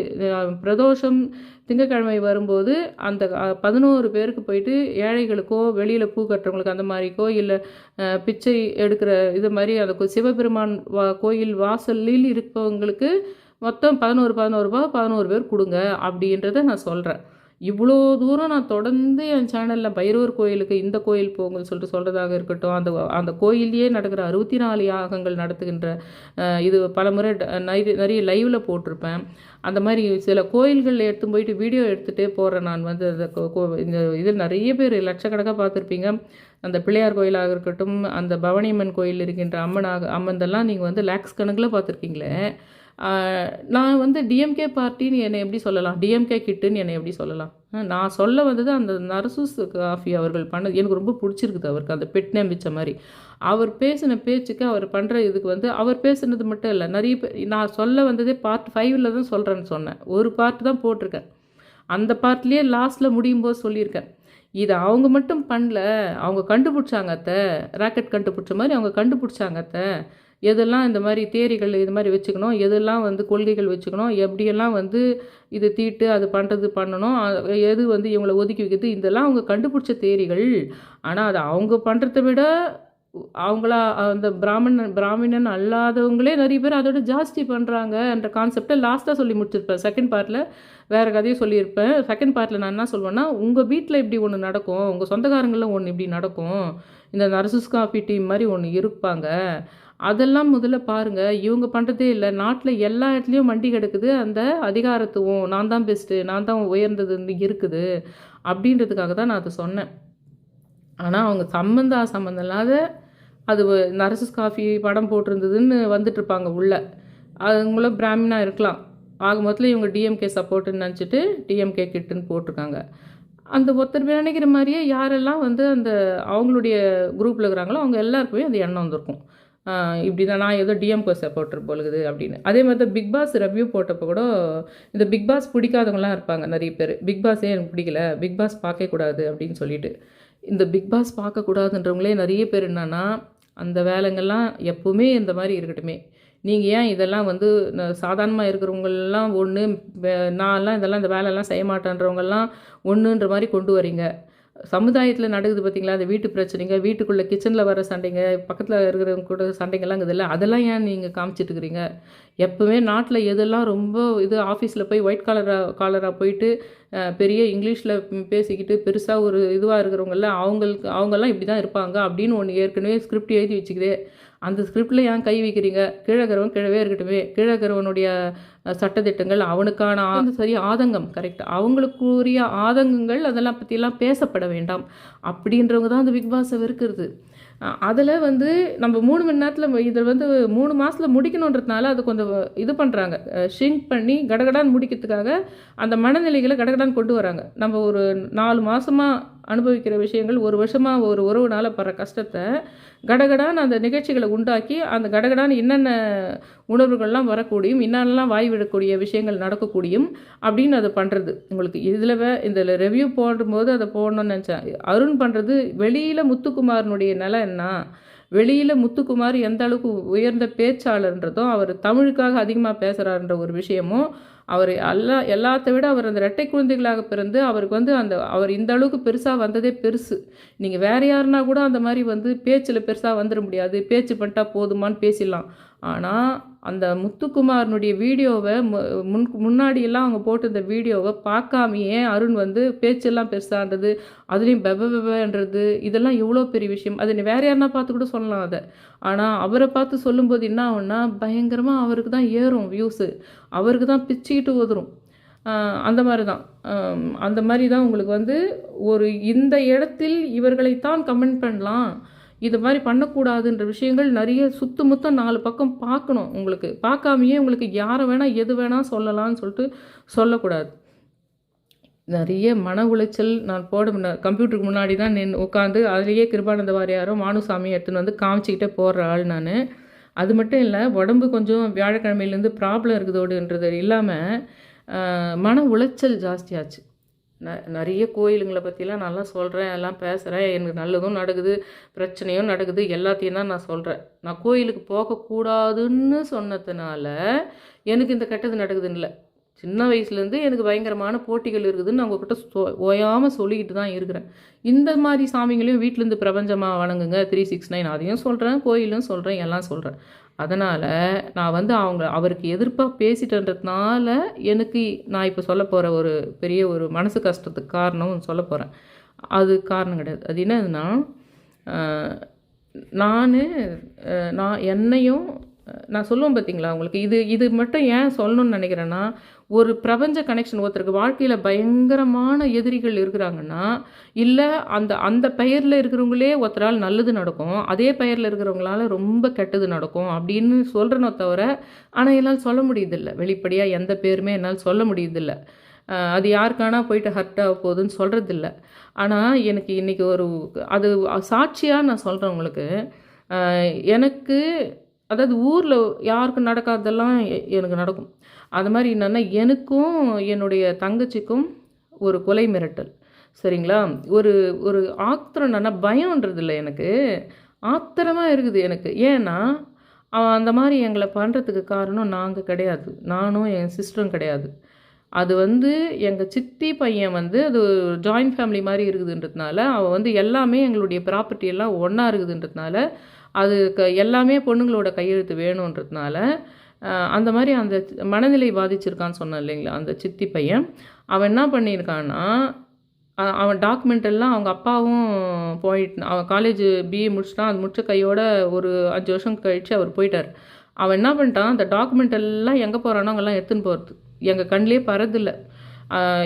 பிரதோஷம் திங்கக்கிழமை வரும்போது அந்த பதினோரு பேருக்கு போயிட்டு ஏழைகளுக்கோ வெளியில் பூ கட்டுறவங்களுக்கு அந்த மாதிரிக்கோ இல்லை பிச்சை எடுக்கிற இது மாதிரி அந்த சிவபெருமான் வா கோயில் வாசலில் இருப்பவங்களுக்கு மொத்தம் பதினோரு பதினோரு ரூபா பதினோரு பேர் கொடுங்க அப்படின்றத நான் சொல்கிறேன் இவ்வளோ தூரம் நான் தொடர்ந்து என் சேனலில் பைரவர் கோயிலுக்கு இந்த கோயில் போங்கன்னு சொல்லிட்டு சொல்கிறதாக இருக்கட்டும் அந்த அந்த கோயிலையே நடக்கிற அறுபத்தி நாலு யாகங்கள் நடத்துகின்ற இது பல முறை நிறைய நிறைய லைவில் போட்டிருப்பேன். அந்த மாதிரி சில கோயில்களில் எடுத்து போயிட்டு வீடியோ எடுத்துகிட்டே போகிறேன் நான் வந்து. அந்த கோ- கோ- இந்த இதில் நிறைய பேர் லட்சக்கணக்காக பார்த்துருப்பீங்க. அந்த பிள்ளையார் கோயிலாக இருக்கட்டும் அந்த பவனியம்மன் கோயில் இருக்கின்ற அம்மனாக அம்மந்தெல்லாம் நீங்கள் வந்து லேக்ஸ் கணக்கில் பார்த்துருக்கீங்களே. நான் வந்து டிஎம்கே பார்ட்டின்னு என்னை எப்படி சொல்லலாம்? டிஎம்கே கிட்டுன்னு என்னை எப்படி சொல்லலாம்? நான் சொல்ல வந்தது அந்த நரசூஸ் காஃபி அவர்கள் பண்ணது. எனக்கு ரொம்ப பிடிச்சிருக்குது அவருக்கு. அந்த பெட் நேம் வச்ச மாதிரி. அவர் பேசின பேச்சுக்கு அவர் பண்ணுற இதுக்கு வந்து அவர் பேசுனது மட்டும் இல்லை. நிறைய பேர் நான் சொல்ல வந்ததே பார்ட் ஃபைவ்ல தான் சொல்கிறேன்னு சொன்னேன். ஒரு பார்ட் தான் போட்டிருக்கேன். அந்த பார்ட்லேயே லாஸ்ட்டில் முடியும் போது சொல்லியிருக்கேன். இதை அவங்க மட்டும் பண்ணல. அவங்க கண்டுபிடிச்சாங்க அத்தை. ராக்கெட் கண்டுபிடிச்ச மாதிரி அவங்க கண்டுபிடிச்சாங்க அத்தை. எதெல்லாம் இந்த மாதிரி தேரிகள் இது மாதிரி வச்சுக்கணும் எதெல்லாம் வந்து கொள்கைகள் வச்சுக்கணும் எப்படியெல்லாம் வந்து இது தீட்டு அது பண்ணுறது பண்ணணும் எது வந்து இவங்களை ஒதுக்கி வைக்கிறது இதெல்லாம் அவங்க கண்டுபிடிச்ச தேரிகள். ஆனால் அது அவங்க பண்ணுறத விட அவங்களா அந்த பிராமணன் பிராமணன் அல்லாதவங்களே நிறைய பேர் அதோட ஜாஸ்தி பண்ணுறாங்கன்ற கான்செப்டை லாஸ்ட்டாக சொல்லி முடிச்சிருப்பேன். செகண்ட் பார்ட்டில் வேறு கதையை சொல்லியிருப்பேன். செகண்ட் பார்ட்டில் நான் என்ன சொல்வேன்னா உங்கள் வீட்டில் இப்படி ஒன்று நடக்கும் உங்கள் சொந்தக்காரங்களில் ஒன்று இப்படி நடக்கும் இந்த நர்சஸ் காஃபி டீம் மாதிரி ஒன்று இருப்பாங்க. அதெல்லாம் முதல்ல பாருங்கள் இவங்க பண்ணுறதே இல்லை. நாட்டில் எல்லா இடத்துலையும் வண்டி கிடக்குது. அந்த அதிகாரத்துவம் நான் தான் பெஸ்ட்டு நான் தான் உயர்ந்தது இருக்குது அப்படின்றதுக்காக தான் நான் அதை சொன்னேன். ஆனால் அவங்க சம்மந்தா சம்மந்தம் இல்லாத அது நரசஸ் காஃபி படம் போட்டிருந்ததுன்னு வந்துட்டுருப்பாங்க உள்ளே உள்ள. அவங்களும் பிராமினா இருக்கலாம். ஆக மொத்தத்தில் இவங்க டிஎம்கே சப்போர்ட்டுன்னு நினச்சிட்டு டிஎம்கே கிட்டுன்னு போட்டிருக்காங்க. அந்த ஒருத்தர் நினைக்கிற மாதிரியே யாரெல்லாம் வந்து அந்த அவங்களுடைய குரூப்பில் இருக்கிறாங்களோ அவங்க எல்லாருக்குமே அந்த எண்ணம் வந்திருக்கும். இப்படி தான் நான் ஏதோ டிஎம்கே சப்போர்ட்டர் போலுக்குது அப்படின்னு. அதே மாதிரி தான் பிக் பாஸ் ரிவ்யூ போட்டப்போ கூட இந்த பிக் பாஸ் பிடிக்காதவங்களாம் இருப்பாங்க நிறைய பேர். பிக் பாஸே எனக்கு பிடிக்கல? பிக் பாஸ் பார்க்கக்கூடாது அப்படின்னு சொல்லிட்டு. இந்த பிக் பாஸ் பார்க்கக்கூடாதுன்றவங்களே நிறைய பேர் என்னன்னா அந்த வேலைங்கள்லாம் எப்பவுமே இந்த மாதிரி இருக்கட்டுமே. நீங்கள் ஏன் இதெல்லாம் வந்து சாதாரணமாக இருக்கிறவங்கெல்லாம் ஒன்று நான்லாம் இதெல்லாம் இந்த வேலையெல்லாம் செய்ய மாட்டேன்றவங்கெல்லாம் ஒன்றுன்ற மாதிரி கொண்டு வரீங்க. சமுதாயத்தில் நடக்குது பார்த்தீங்களா அந்த வீட்டு பிரச்சனைங்க வீட்டுக்குள்ளே கிச்சனில் வர சண்டைங்க பக்கத்தில் இருக்கிறவங்க கூட சண்டைங்கெல்லாம் இருக்குதுல்ல அதெல்லாம் ஏன் நீங்கள் காமிச்சிட்டு இருக்கிறீங்க? எப்போவுமே நாட்டில் எதெல்லாம் ரொம்ப இது ஆஃபீஸில் போய் ஒயிட் காலராக காலராக போயிட்டு பெரிய இங்கிலீஷில் பேசிக்கிட்டு பெருசாக ஒரு இதுவாக இருக்கிறவங்கெல்லாம் அவங்களுக்கு அவங்கெல்லாம் இப்படி தான் இருப்பாங்க அப்படின்னு ஒன்று ஏற்கனவே ஸ்கிரிப்ட் எழுதி வச்சுக்கிதே அந்த ஸ்கிரிப்டில் ஏன் கை வைக்கிறீங்க? கீழக்கிறவன் கிழவே இருக்கட்டுமே. கீழக்கிறவனுடைய சட்டத்திட்டங்கள் அவனுக்கான அந்த சரி ஆதங்கம் கரெக்ட் அவங்களுக்குரிய ஆதங்கங்கள் அதெல்லாம் பற்றியெல்லாம் பேசப்பட வேண்டாம். அப்படின்றவங்க தான் அந்த பிக் பாஸை வெறுக்கிறது. அதில் வந்து நம்ம மூணு மணி நேரத்தில் இதில் வந்து மூணு மாதத்தில் முடிக்கணுன்றதுனால அது கொஞ்சம் இது பண்ணுறாங்க ஷிங்க் பண்ணி கடகடான் முடிக்கிறதுக்காக அந்த மனநிலைகளை கடகடான் கொண்டு வராங்க. நம்ம ஒரு நாலு மாதமாக அனுபவிக்கிற விஷயங்கள் ஒரு வருஷமாக ஒரு உறவுனால் படுற கஷ்டத்தை கடகடான்னு அந்த நிகழ்ச்சிகளை உண்டாக்கி அந்த கடகடான்னு என்னென்ன உணர்வுகள்லாம் வரக்கூடியும் என்னென்னலாம் வாய் விடக்கூடிய விஷயங்கள் நடக்கக்கூடியும் அப்படின்னு அதை பண்ணுறது உங்களுக்கு இதில் வே இதில் ரெவ்யூ போடும்போது அதை போடணும்னு நினச்சேன். அருண் பண்ணுறது வெளியில் முத்துக்குமாரனுடைய நிலை என்ன வெளியில் முத்துக்குமார் எந்த அளவுக்கு உயர்ந்த பேச்சாளர்ன்றதும் அவர் தமிழுக்காக அதிகமாக பேசுகிறாருன்ற ஒரு விஷயமும் அவர் எல்லா எல்லாத்த விட அவர் அந்த ரெட்டை குழந்தைகளாக பிறந்து அவருக்கு வந்து அந்த அவர் இந்த அளவுக்கு பெருசாக வந்ததே பெருசு. நீங்கள் வேறு யாருன்னா கூட அந்த மாதிரி வந்து பேச்சில் பெருசாக வந்துட முடியாது. பேச்சு பண்ணிட்டா போதுமான்னு பேசிடலாம். ஆனால் அந்த முத்துக்குமாரனுடைய வீடியோவை முன் முன்னாடியெல்லாம் அவங்க போட்டு இந்த வீடியோவை பார்க்காமையே அருண் வந்து பேச்செல்லாம் பெருசான்றது அதுலேயும் பெப பெபன்றது இதெல்லாம் எவ்வளோ பெரிய விஷயம். அது நீ வேறு யாருனா பார்த்து கூட சொல்லலாம் அதை. ஆனால் அவரை பார்த்து சொல்லும்போது என்ன ஆகும்னா பயங்கரமாக அவருக்கு தான் ஏறும் வியூஸு அவருக்கு தான் பிச்சுக்கிட்டு உதரும் அந்த மாதிரி தான் அந்த மாதிரி தான் உங்களுக்கு வந்து ஒரு இந்த இடத்தில் இவர்களைத்தான் கமெண்ட் பண்ணலாம். இது மாதிரி பண்ணக்கூடாதுன்ற விஷயங்கள் நிறைய சுத்து முத்தம் நாலு பக்கம் பார்க்கணும் உங்களுக்கு. பார்க்காமையே உங்களுக்கு யாரை வேணால் எது வேணால் சொல்லலாம்னு சொல்லிட்டு சொல்லக்கூடாது. நிறைய மன உளைச்சல் நான் போட கம்ப்யூட்டருக்கு முன்னாடி தான் நின்று உட்காந்து அதுலேயே கிருபானந்த வாரியாரும் மானுசாமி எடுத்துன்னு வந்து காமிச்சிக்கிட்டே போடுற ஆள் நான். அது மட்டும் இல்லை உடம்பு கொஞ்சம் வியாழக்கிழமையிலேருந்து ப்ராப்ளம் இருக்குதோடுன்றது இல்லாமல் மன உளைச்சல் ஜாஸ்தியாச்சு. ந நிறைய கோயிலுங்களை பற்றிலாம் நல்லா சொல்கிறேன் எல்லாம் பேசுகிறேன் எனக்கு நல்லதும் நடக்குது பிரச்சனையும் நடக்குது எல்லாத்தையும் தான் நான் சொல்கிறேன் நான் கோயிலுக்கு போகக்கூடாதுன்னு சொன்னதுனால எனக்கு இந்த கெட்டது நடக்குதுன்னு இல்லை. சின்ன வயசுலேருந்து எனக்கு பயங்கரமான போட்டிகள் இருக்குதுன்னு நான் உங்ககிட்ட சொ ஓயாமல் சொல்லிக்கிட்டு தான் இருக்கிறேன். இந்த மாதிரி சாமிங்களையும் வீட்டிலேருந்து பிரபஞ்சமாக வணங்குங்க. த்ரீ சிக்ஸ் நைன் அதையும் சொல்கிறேன் கோயிலும் சொல்கிறேன் எல்லாம் சொல்கிறேன் அதனால் நான் வந்து அவங்க அவருக்கு எதிர்ப்பாக பேசிட்டன்றதுனால எனக்கு நான் இப்போ சொல்ல போகிற ஒரு பெரிய ஒரு மனசு கஷ்டத்துக்கு காரணம் சொல்ல போகிறேன் அது காரணம் கிடையாது. அது என்னதுன்னா நான் நான் என்னையும் நான் சொல்லுவேன் பார்த்தீங்களா உங்களுக்கு? இது இது மட்டும் ஏன் சொல்லணும்னு நினைக்கிறேன்னா ஒரு பிரபஞ்ச கனெக்ஷன் ஒருத்தருக்கு வாழ்க்கையில் பயங்கரமான எதிரிகள் இருக்கிறாங்கன்னா இல்லை அந்த அந்த பெயரில் இருக்கிறவங்களே ஒருத்தரால் நல்லது நடக்கும் அதே பெயரில் இருக்கிறவங்களால ரொம்ப கெட்டது நடக்கும் அப்படின்னு சொல்கிறனோ தவிர ஆனால் என்னால் சொல்ல முடியுதில்லை. வெளிப்படையாக எந்த பேருமே என்னால் சொல்ல முடியுதில்லை. அது யாருக்கானா போயிட்டு ஹர்ட் ஆக போகுதுன்னு சொல்கிறதில்ல ஆனால் எனக்கு இன்றைக்கி ஒரு அது சாட்சியாக நான் சொல்கிறேன் உங்களுக்கு. எனக்கு அதாவது ஊரில் யாருக்கும் நடக்காததெல்லாம் எனக்கு நடக்கும். அது மாதிரி என்னென்னா எனக்கும் என்னுடைய தங்கச்சிக்கும் ஒரு கொலை மிரட்டல். சரிங்களா? ஒரு ஒரு ஆத்திரம் என்னென்னா பயம்ன்றது இல்லை எனக்கு. ஆத்திரமாக இருக்குது எனக்கு. ஏன்னா அவன் அந்த மாதிரி எங்களை பண்ணுறதுக்கு காரணம் நாங்கள் கிடையாது. நானும் என் சிஸ்டரும் கிடையாது. அது வந்து எங்கள் சித்தி பையன் வந்து அது ஜாயிண்ட் ஃபேமிலி மாதிரி இருக்குதுன்றதுனால அவள் வந்து எல்லாமே எங்களுடைய ப்ராப்பர்ட்டி எல்லாம் ஒன்றா இருக்குதுன்றதுனால அது க எல்லாமே பொண்ணுங்களோட கையெழுத்து வேணுன்றதுனால அந்த மாதிரி அந்த மனநிலை பாதிச்சிருக்கான்னு சொன்னேன் இல்லைங்களா அந்த சித்தி பையன். அவன் என்ன பண்ணியிருக்கான்னா அவன் டாக்குமெண்ட் எல்லாம் அவங்க அப்பாவும் போயிட்டு அவன் காலேஜ் பிஏ முடிச்சிட்டான் அது முடிச்ச கையோட ஒரு அஞ்சு வருஷம் கழித்து அவர் போயிட்டார். அவன் என்ன பண்ணிட்டான் அந்த டாக்குமெண்ட் எல்லாம் எங்கே போகிறானோ அங்கெல்லாம் எடுத்துன்னு போகிறது எங்கள் கண்ணிலே பறதில்லை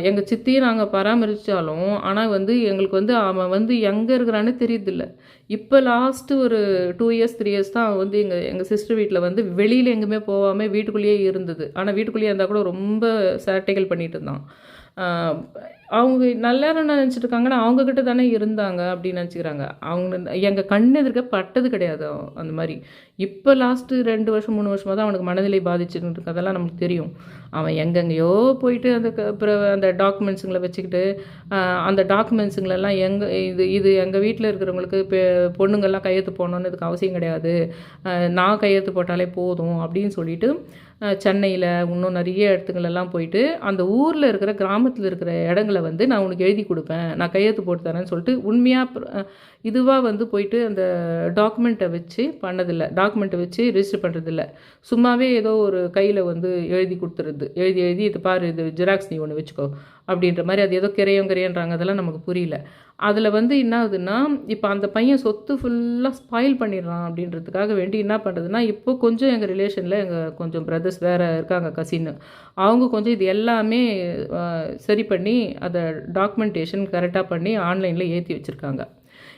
எங்கள் சித்தியை நாங்கள் பராமரித்தாலும் ஆனால் வந்து எங்களுக்கு வந்து அவன் வந்து எங்கே இருக்கிறான்னு தெரியுதில்ல. இப்போ லாஸ்ட்டு ஒரு டூ இயர்ஸ் த்ரீ இயர்ஸ் தான் அவன் வந்து எங்கள் எங்கள் சிஸ்டர் வீட்டில் வந்து வெளியில் எங்கேயுமே போகாமல் வீட்டுக்குள்ளேயே இருந்தது. ஆனால் வீட்டுக்குள்ளேயே இருந்தால் கூட ரொம்ப சேட்டைகள் பண்ணிகிட்டு இருந்தான். அவங்க நல்லா நினச்சிட்டு இருக்காங்கன்னா அவங்கக்கிட்ட தானே இருந்தாங்க அப்படின்னு நினச்சிக்கிறாங்க. அவங்க எங்கள் கண் எதிர்க்க பட்டது கிடையாது அந்த மாதிரி. இப்போ லாஸ்ட்டு ரெண்டு வருஷம் மூணு வருஷமாக தான் அவனுக்கு மனநிலை பாதிச்சுட்டு அதெல்லாம் நமக்கு தெரியும். அவன் எங்கெங்கேயோ போயிட்டு அந்த அப்புறம் அந்த டாக்குமெண்ட்ஸுங்களை வச்சுக்கிட்டு அந்த டாக்குமெண்ட்ஸுங்களெல்லாம் எங்கே இது இது எங்கள் வீட்டில் இருக்கிறவங்களுக்கு இப்போ பொண்ணுங்கள்லாம் கையெழுத்து போடணுன்னு இதுக்கு அவசியம் கிடையாது. நான் கையெழுத்து போட்டாலே போதும் அப்படின்னு சொல்லிட்டு சென்னையில் இன்னும் நிறைய இடத்துங்களெல்லாம் போயிட்டு அந்த ஊரில் இருக்கிற கிராமத்தில் இருக்கிற இடங்களை வந்து நான் உனக்கு எழுதி கொடுப்பேன். நான் கையெழுத்து போட்டு தரேன்னு சொல்லிட்டு உண்மையாக இதுவாக வந்து போயிட்டு அந்த டாக்குமெண்ட்டை வச்சு பண்ணதில்லை. டாக்குமெண்ட்டை வச்சு ரிஜிஸ்டர் பண்ணுறதில்ல சும்மாவே ஏதோ ஒரு கையில் வந்து எழுதி கொடுத்துருது எழுதி எழுதி இது பாரு இது ஜெராக்ஸ் நீ ஒன்று வச்சுக்கோ. அப்படின்ற மாதிரி அது ஏதோ கிரையும் கிரையன்றாங்க. அதெல்லாம் நமக்கு புரியல. அதில் வந்து என்ன ஆகுதுன்னா இப்போ அந்த பையன் சொத்து ஃபுல்லாக ஸ்பாயில் பண்ணிடுறான் அப்படின்றதுக்காக வேண்டி என்ன பண்ணுறதுன்னா இப்போ கொஞ்சம் எங்கள் ரிலேஷனில் எங்கள் கொஞ்சம் பிரதர்ஸ் வேறு இருக்காங்க கசின்னு அவங்க கொஞ்சம் இது எல்லாமே சரி பண்ணி அதை டாக்குமெண்டேஷன் கரெக்டாக பண்ணி ஆன்லைனில் ஏற்றி வச்சுருக்காங்க.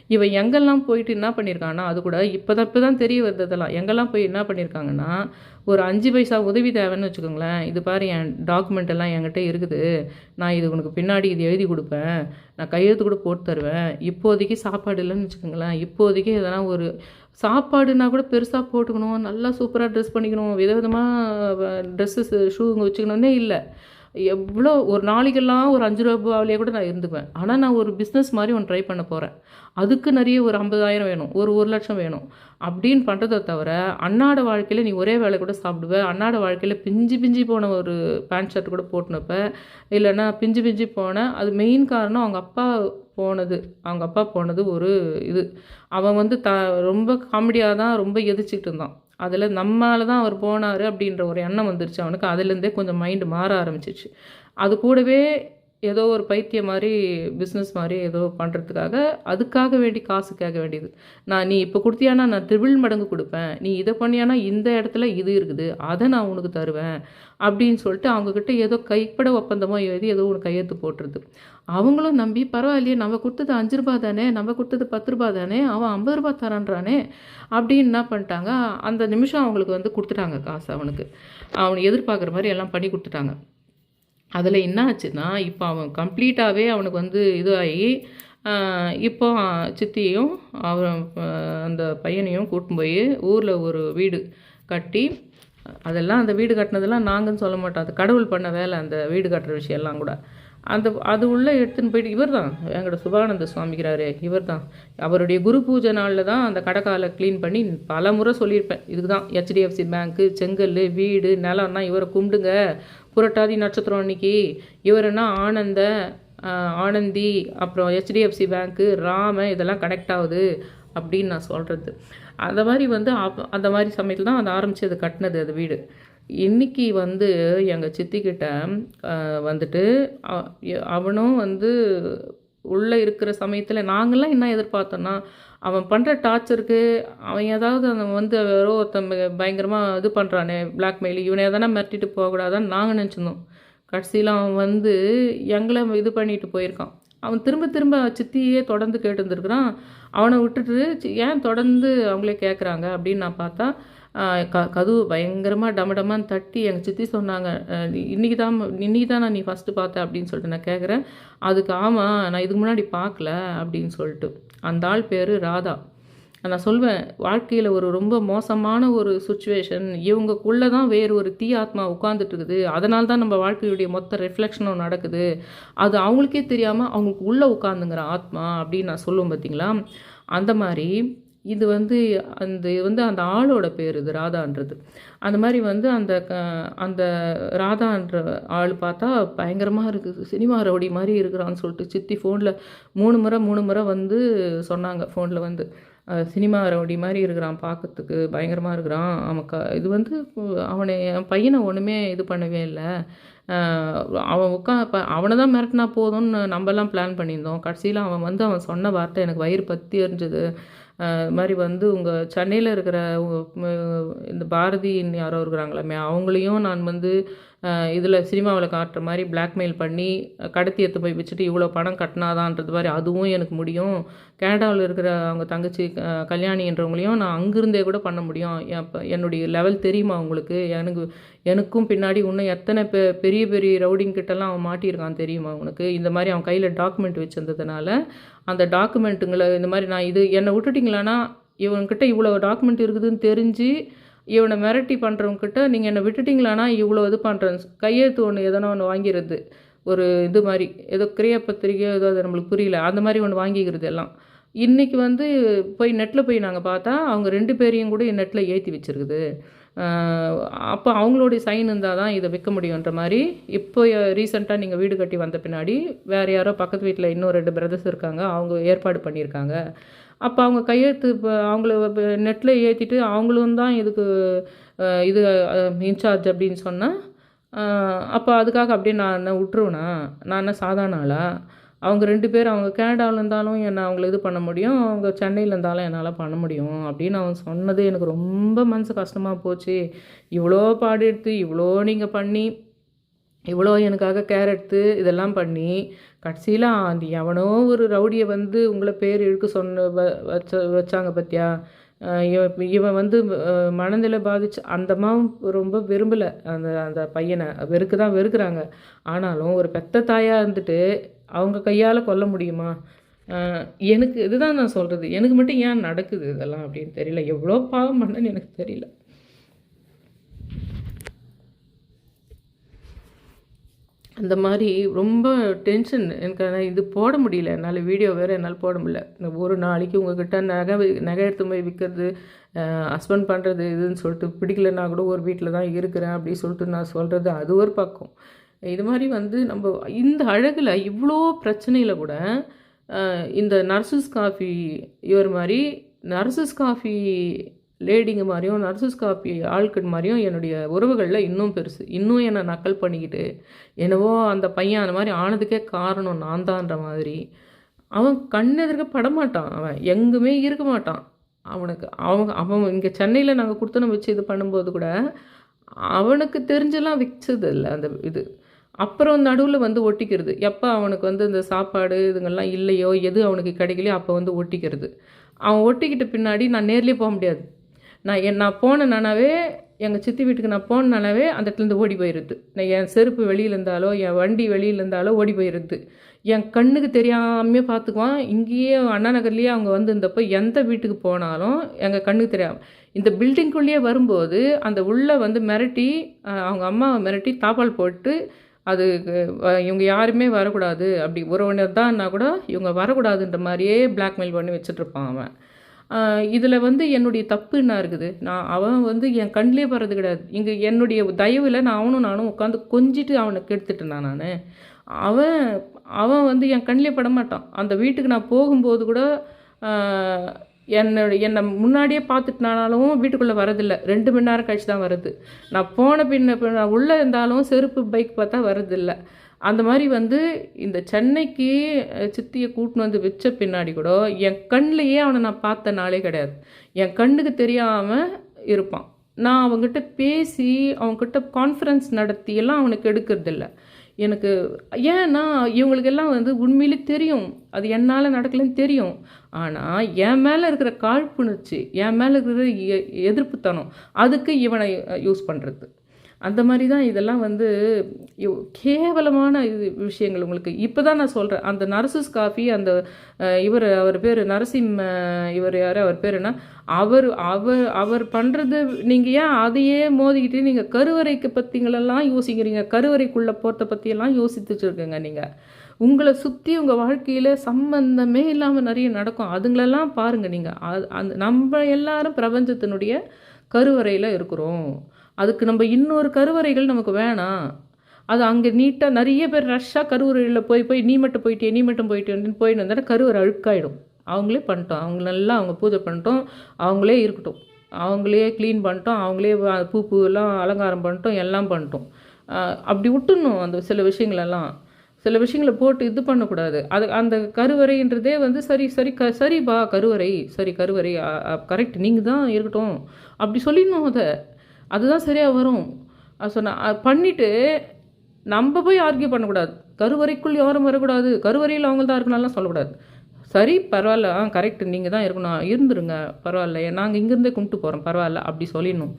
இவன் எங்கெல்லாம் போயிட்டு என்ன பண்ணியிருக்கான்னா அது கூட இப்போ தான் இப்போ தான் தெரிய வருது எங்கெல்லாம் போய் என்ன பண்ணியிருக்காங்கன்னா ஒரு அஞ்சு பைசா உதவி தேவைன்னு வச்சுக்கோங்களேன் இது பாரு என் டாக்குமெண்ட் எல்லாம் என்கிட்ட இருக்குது. நான் இது உனக்கு பின்னாடி இது எழுதி கொடுப்பேன். நான் கையெழுத்து கூட போட்டு தருவேன். இப்போதைக்கு சாப்பாடு இல்லைன்னு வச்சுக்கோங்களேன். இப்போதைக்கு எதனா ஒரு சாப்பாடுனா கூட பெருசாக போட்டுக்கணும். நல்லா சூப்பராக ட்ரெஸ் பண்ணிக்கணும். விதவிதமாக ட்ரெஸ்ஸஸ் ஷூங்க வச்சுக்கணுன்னே இல்லை. எவ்வளோ ஒரு நாளைக்கெல்லாம் ஒரு அஞ்சு ரூபாவிலேயே கூட நான் இருந்துக்குவேன் ஆனால் நான் ஒரு பிஸ்னஸ் மாதிரி ஒன்று ட்ரை பண்ண போகிறேன் அதுக்கு நிறைய ஒரு ஐம்பதாயிரம் வேணும். ஒரு ஒரு லட்சம் வேணும். அப்படின்னு பண்ணுறதை தவிர அன்னாட வாழ்க்கையில் நீ ஒரே வேலை கூட சாப்பிடுவ. அன்னாட வாழ்க்கையில் பிஞ்சு பிஞ்சு போன ஒரு பேண்ட் ஷர்ட் கூட போட்டுனப்ப. இல்லைன்னா பிஞ்சு பிஞ்சு போன அது மெயின் காரணம் அவங்க அப்பா போனது. அவங்க அப்பா போனது ஒரு இது. அவன் வந்து த ரொம்ப காமெடியாக தான் ரொம்ப எதிர்ச்சிக்கிட்டு இருந்தான். அதில் நம்மளால் தான் அவர் போனார் அப்படின்ற ஒரு எண்ணம் வந்துருச்சு அவனுக்கு. அதுலேருந்தே கொஞ்சம் மைண்டு மாற ஆரம்பிச்சிச்சு. அது கூடவே ஏதோ ஒரு பைத்தியம் மாதிரி பிஸ்னஸ் மாதிரி ஏதோ பண்ணுறதுக்காக அதுக்காக வேண்டி காசு கேட்க வேண்டியது. நான் நீ இப்போ கொடுத்தியானா நான் திருவிழ் மடங்கு கொடுப்பேன். நீ இதை பண்ணியானா இந்த இடத்துல இது இருக்குது. அதை நான் உனக்கு தருவேன். அப்படின்னு சொல்லிட்டு அவங்கக்கிட்ட ஏதோ கைப்பட ஒப்பந்தமோ எழுதி ஏதோ ஒன்று கையெழுத்து போட்டுருது. அவங்களும் நம்பி பரவாயில்லையே நம்ம கொடுத்தது அஞ்சு ரூபா தானே நம்ம கொடுத்தது பத்து ரூபா தானே அவன் ஐம்பது ரூபா தரான்றானே அப்படின்னு என்ன பண்ணிட்டாங்க அந்த நிமிஷம் அவங்களுக்கு வந்து கொடுத்துட்டாங்க காசு அவனுக்கு. அவனை எதிர்பார்க்குற மாதிரி எல்லாம் பண்ணி கொடுத்துட்டாங்க. அதில் என்ன ஆச்சுன்னா இப்போ அவன் கம்ப்ளீட்டாகவே அவனுக்கு வந்து இதுவாகி ஆஹ் இப்போ சித்தியையும் அவன் அந்த பையனையும் கூட்டின்னு போய் ஊரில் ஒரு வீடு கட்டி அதெல்லாம் அந்த வீடு கட்டினதெல்லாம் நாங்கன்னு சொல்ல மாட்டோம். அது கடவுள் பண்ண வேலை அந்த வீடு கட்டுற விஷயம்லாம் கூட. அந்த அது உள்ளே எடுத்துன்னு போயிட்டு இவர் தான் எங்களோட சுபானந்த சுவாமிக்கிறாரே இவர் தான் அவருடைய குரு பூஜை நாளில் தான் அந்த கடைக்காலை க்ளீன் பண்ணி பல முறை சொல்லியிருப்பேன் இதுக்கு தான் ஹெச்டிஎஃப்சி பேங்க்கு செங்கல் வீடு நிலம்னா இவரை கும்பிடுங்க. புரட்டாதி நட்சத்திரம் அன்னைக்கு இவருன்னா ஆனந்த ஆனந்தி அப்புறம் ஹெச்டிஎஃப்சி பேங்க்கு ராம இதெல்லாம் கனெக்ட் ஆகுது அப்படின்னு நான் சொல்கிறது அந்த மாதிரி வந்து அப் அந்த மாதிரி சமயத்தில் தான் அதை ஆரம்பித்து அது கட்டினது அது வீடு. இன்னைக்கு வந்து எங்கள் சித்திக்கிட்ட வந்துட்டு அவனும் வந்து உள்ளே இருக்கிற சமயத்தில் நாங்களாம் என்ன எதிர்பார்த்தோன்னா அவன் பண்ணுற டார்ச்சருக்கு அவன் ஏதாவது அவன் வந்து யாரோ ஒருத்தன் பயங்கரமாக இது பண்ணுறானே பிளாக்மெயில் இவனை எதனா மிரட்டிட்டு போகக்கூடாதான்னு நாங்கள் நினச்சிருந்தோம். கடைசியில் அவன் வந்து எங்களை இது பண்ணிட்டு போயிருக்கான். அவன் திரும்ப திரும்ப சித்தியே தொடர்ந்து கேட்டுருந்துருக்குறான். அவனை விட்டுட்டு ஏன் தொடர்ந்து அவங்களே கேட்குறாங்க அப்படின்னு நான் பார்த்தா க கதவு பயங்கரமாக டமடமான்னு தட்டி எங்கள் சித்தி சொன்னாங்க இன்னைக்கு தான் இன்னைக்கு தான் நான் நீ ஃபஸ்ட்டு பார்த்த அப்படின்னு சொல்லிட்டு நான் கேட்குறேன் அதுக்கு ஆமாம் நான் இதுக்கு முன்னாடி பார்க்கல அப்படின்னு சொல்லிட்டு. அந்த ஆள் பேர் ராதா. நான் சொல்வேன் வாழ்க்கையில் ஒரு ரொம்ப மோசமான ஒரு சுச்சுவேஷன் இவங்கக்குள்ளே தான் வேறு ஒரு தீ ஆத்மா உட்காந்துட்டு இருக்குது. அதனால தான் நம்ம வாழ்க்கையுடைய மொத்த ரிஃப்ளெக்ஷனும் நடக்குது. அது அவங்களுக்கே தெரியாமல் அவங்களுக்கு உள்ளே உட்காந்துங்கிற ஆத்மா அப்படின்னு நான் சொல்லுவேன் பார்த்தீங்களா அந்த மாதிரி இது வந்து அந்த இது வந்து அந்த ஆளோட பேர் இது ராதான்றது. அந்த மாதிரி வந்து அந்த க- அந்த ராதான்ற ஆள் பார்த்தா பயங்கரமாக இருக்குது. சினிமா ரவுடி மாதிரி இருக்கிறான்னு சொல்லிட்டு சித்தி ஃபோனில் மூணு முறை மூணு முறை வந்து சொன்னாங்க ஃபோனில் வந்து. சினிமா ரவுடி மாதிரி இருக்கிறான் பார்க்கறதுக்கு பயங்கரமாக இருக்கிறான் அவன் க இது வந்து அவனை என் பையனை ஒன்றுமே இது பண்ணவே இல்லை. அவன் உட்கா இப்போ அவனை தான் மிரட்டினா போதும்னு நம்மலாம் பிளான் பண்ணியிருந்தோம். கடைசியில் அவன் வந்து அவன் சொன்ன வார்த்தை எனக்கு வயிறு பற்றி எரிஞ்சது. இது மாதிரி வந்து உங்கள் சென்னையில் இருக்கிற இந்த பாரதின்னு யாரோ இருக்கிறாங்களாமே அவங்களையும் நான் வந்து இதில் சினிமாவில் காட்டுற மாதிரி பிளாக்மெயில் பண்ணி கடத்தி எடுத்து போய் வச்சுட்டு இவ்வளோ பணம் கட்டினாதான்றது மாதிரி அதுவும் எனக்கு முடியும். கனடாவில் இருக்கிற அவங்க தங்கச்சி கல்யாணின்றவங்களையும் நான் அங்கிருந்தே கூட பண்ண முடியும். என் என்னுடைய லெவல் தெரியுமா உங்களுக்கு? எனக்கு எனக்கும் பின்னாடி இன்னும் எத்தனை பெ பெரிய பெரிய ரவுடிங் கிட்டலாம் அவன் மாட்டியிருக்கான் தெரியுமா உனக்கு? இந்த மாதிரி அவன் கையில் டாக்குமெண்ட் வச்சிருந்ததுனால அந்த டாக்குமெண்ட்டுங்களை இந்த மாதிரி நான் இது என்னை விட்டுட்டிங்களான்னா இவன்கிட்ட இவ்வளோ டாக்குமெண்ட் இருக்குதுன்னு தெரிஞ்சு இவனை மிரட்டி பண்ணுறவங்கிட்ட நீங்கள் என்னை விட்டுட்டிங்களான்னா இவ்வளோ இது பண்ணுறேன் கையெழுத்து ஒன்று எதனா ஒன்று வாங்கிடுறது. ஒரு இது மாதிரி. ஏதோ கிரியா பத்திரிக்கை ஏதோ அது நம்மளுக்கு புரியல. அந்த மாதிரி ஒன்று வாங்கிக்கிறது எல்லாம். இன்றைக்கி வந்து போய் நெட்டில் போய் நாங்கள் பார்த்தா அவங்க ரெண்டு பேரையும் கூட நெட்டில் ஏற்றி வச்சிருக்குது. அப்போ அவங்களுடைய சைன் இருந்தால் தான் இதை விற்க முடியுன்ற மாதிரி இப்போ ரீசெண்டாக நீங்கள் வீடு கட்டி வந்த பின்னாடி வேறு யாரோ பக்கத்து வீட்டில் இன்னும் ரெண்டு பிரதர்ஸ் இருக்காங்க. அவங்க ஏற்பாடு பண்ணியிருக்காங்க. அப்போ அவங்க கையெழுத்து இப்போ அவங்கள நெட்டில் ஏற்றிட்டு அவங்களும் தான் இதுக்கு இது இன்சார்ஜ் அப்படின்னு சொன்னால் அப்போ அதுக்காக அப்படியே நான் என்ன விட்டுருவேனா? நான் என்ன சாதாரண ஆளா? அவங்க ரெண்டு பேர் அவங்க கனடாவில் இருந்தாலும் என்னை அவங்கள இது பண்ண முடியும்? அவங்க சென்னையில் இருந்தாலும் என்னால் பண்ண முடியும்? அப்படின்னு அவன் சொன்னது எனக்கு ரொம்ப மனசு கஷ்டமாக போச்சு. இவ்வளோ பாடு எடுத்து இவ்வளோ நீங்கள் பண்ணி இவ்வளோ எனக்காக கேர் எடுத்து இதெல்லாம் பண்ணி கடைசியில் அந்த எவனோ ஒரு ரவுடியை வந்து உங்களை பேர் இழுக்க சொன்ன வ வச்ச வச்சாங்க பார்த்தியா இவன் இவன் வந்து மனதில் பாதிச்சு அந்தமாவும் ரொம்ப விரும்பலை. அந்த அந்த பையனை வெறுக்கு தான் வெறுக்கிறாங்க. ஆனாலும் ஒரு பெத்த தாயாக இருந்துட்டு அவங்க கையால் கொல்ல முடியுமா? எனக்கு இதுதான் நான் சொல்கிறது எனக்கு மட்டும் ஏன் நடக்குது இதெல்லாம் அப்படின்னு தெரியல. எவ்வளோ பாவம் பண்ணேன்னு எனக்கு தெரியல. அந்த மாதிரி ரொம்ப டென்ஷன் எனக்கு ஆனால் இது போட முடியல. என்னால் வீடியோ வேறு என்னால் போட முடியல. ஒரு நாளைக்கு உங்ககிட்ட நகை நகை எடுத்து போய் விற்கிறது ஹஸ்பண்ட் பண்ணுறது இதுன்னு சொல்லிட்டு பிடிக்கலன்னா கூட ஒரு வீட்டில் தான் இருக்கிறேன் அப்படின்னு சொல்லிட்டு நான் சொல்கிறது அது ஒரு பக்கம். இது மாதிரி வந்து நம்ம இந்த அழகில் இவ்வளோ பிரச்சனையில் கூட இந்த நர்சஸ் காஃபி இவர் மாதிரி நர்சஸ் காஃபி லேடிங்க மாதிரியும் நர்சஸ் காப்பி ஆட்கள் மாதிரியும் என்னுடைய உறவுகளில் இன்னும் பெருசு. இன்னும் என்னை நக்கல் பண்ணிக்கிட்டு என்னவோ அந்த பையன் அந்த மாதிரி ஆனதுக்கே காரணம் நான் தான்ற மாதிரி. அவன் கண்ணெதிர்க்க படமாட்டான் அவன். எங்குமே இருக்க மாட்டான். அவனுக்கு அவங்க அவன் இங்கே சென்னையில் நாங்கள் கொடுத்தனம் வச்சு இது பண்ணும்போது கூட அவனுக்கு தெரிஞ்செல்லாம் விற்றது இல்லை அந்த இது. அப்புறம் நடுவில் வந்து ஒட்டிக்கிறது. எப்போ அவனுக்கு வந்து இந்த சாப்பாடு இதுங்கெல்லாம் இல்லையோ எது அவனுக்கு கிடைக்கலையோ அப்போ வந்து ஒட்டிக்கிறது. அவன் ஒட்டிக்கிட்ட பின்னாடி நான் நேர்லேயே போக முடியாது. நான் என் நான் போனேனாவே எங்கள் சித்தி வீட்டுக்கு நான் போனேனாவே அந்த இடத்துலேருந்து ஓடி போயிடுது நான் என் செருப்பு வெளியில் இருந்தாலோ என் வண்டி வெளியில் இருந்தாலோ ஓடி போயிடுது என் கண்ணுக்கு தெரியாமே பார்த்துக்குவான் இங்கேயே அண்ணா நகர்லேயே அவங்க வந்து இருந்தப்போ எந்த வீட்டுக்கு போனாலும் எங்கள் கண்ணுக்கு தெரியாம. இந்த பில்டிங்குள்ளேயே வரும்போது அந்த உள்ளே வந்து மிரட்டி அவங்க அம்மாவை மிரட்டி தாப்பால் போட்டு அது இவங்க யாருமே வரக்கூடாது. அப்படி உறவினர் தான்னா கூட இவங்க வரக்கூடாதுன்ற மாதிரியே பிளாக்மெயில் பண்ணி வச்சுட்ருப்பான் அவன். இதில் வந்து என்னுடைய தப்பு என்ன இருக்குது. நான் அவன் வந்து என் கண்ணிலே வர்றது கிடையாது. இங்கே என்னுடைய தயவில் நான் அவனும் நானும் உட்காந்து கொஞ்சிட்டு அவனை கெடுத்துட்டேன் நான் அவன் அவன் வந்து என் கண்ணிலே பட மாட்டான். அந்த வீட்டுக்கு நான் போகும்போது கூட என்னோட என்னை முன்னாடியே பார்த்துட்டுனாலும் வீட்டுக்குள்ளே வரதில்லை ரெண்டு மணி நேரம் கழிச்சு தான் வருது. நான் போன பின்ன நான் உள்ளே இருந்தாலும் செருப்பு பைக் பார்த்தா வரதில்லை அந்த மாதிரி வந்து இந்த சென்னைக்கு சித்தியை கூட்டின்னு வந்து வச்ச பின்னாடி கூட என் கண்ணிலையே அவனை நான் பார்த்த நாளே கிடையாது. என் கண்ணுக்கு தெரியாமல் இருப்பான். நான் அவங்ககிட்ட பேசி அவங்ககிட்ட கான்ஃபரன்ஸ் நடத்தியெல்லாம் அவனுக்கு எடுக்கிறதில்ல. எனக்கு ஏன்னா இவங்களுக்கெல்லாம் வந்து உண்மையிலே தெரியும். அது என்னால் நடக்கலைன்னு தெரியும். ஆனால் என் மேலே இருக்கிற காழ்ப்புணர்ச்சி என் மேலே இருக்கிற எ- எதிர்ப்புத்தனம் அதுக்கு இவனை யூஸ் பண்ணுறது அந்த மாதிரி தான் இதெல்லாம் வந்து கேவலமான இது விஷயங்கள் உங்களுக்கு. இப்போ தான் நான் சொல்கிறேன் அந்த நர்சஸ் காஃபி அந்த இவர் அவர் பேர் நரசிம்ம இவர் யார் அவர் பேர் என்ன? அவர் அவர் அவர் பண்ணுறது நீங்கள் ஏன் அதையே மோதிக்கிட்டு நீங்கள் கருவறைக்கு பற்றிங்களெல்லாம் யோசிக்கிறீங்க? கருவறைக்குள்ளே போகிறத பற்றியெல்லாம் யோசித்துட்டு இருக்கீங்க நீங்கள் உங்களை சுற்றி உங்கள் வாழ்க்கையில் சம்பந்தமே இல்லாமல் நிறைய நடக்கும். அதுங்களெல்லாம் பாருங்கள் நீங்கள் அது அந்த நம்ம எல்லாரும் பிரபஞ்சத்தினுடைய கருவறையில் இருக்கிறோம். அதுக்கு நம்ம இன்னொரு கருவறைகள் நமக்கு வேணாம் அது அங்கே நீட்டாக நிறைய பேர் ரஷ்ஷாக கருவறையில் போய் போய் நீ மட்டும் போயிட்டே நீ மட்டும் போயிட்டேன்னு போயின்னு வந்தால் கருவறை அழுக்காயிடும். அவங்களே பண்ணிட்டோம். அவங்க நல்லா அவங்க பூஜை பண்ணிட்டோம். அவங்களே இருக்கட்டும். அவங்களே க்ளீன் பண்ணிட்டோம். அவங்களே பூ பூ எல்லாம் அலங்காரம் பண்ணிட்டோம். எல்லாம் பண்ணிட்டோம். அப்படி விட்டுணும் அந்த சில விஷயங்களெல்லாம். சில விஷயங்களை போட்டு இது பண்ணக்கூடாது. அது அந்த கருவறைன்றதே வந்து சரி சரி க சரிப்பா கருவறை சரி கருவறை கரெக்ட் நீங்கள் தான் இருக்கட்டும். அப்படி சொல்லிடணும் அதை. அதுதான் சரியாக வரும். அது சொன்ன பண்ணிவிட்டு நம்ம போய் ஆர்கியூ பண்ணக்கூடாது. கருவறைக்குள் யாரும் வரக்கூடாது. கருவறையில் அவங்க தான் இருக்கணும்லாம் சொல்லக்கூடாது. சரி பரவாயில்ல. ஆ கரெக்ட் நீங்கள் தான் இருக்கணும். இருந்துருங்க. பரவாயில்ல நாங்கள் இங்கேருந்தே கும்பிட்டு போகிறோம் பரவாயில்ல. அப்படி சொல்லிடணும்.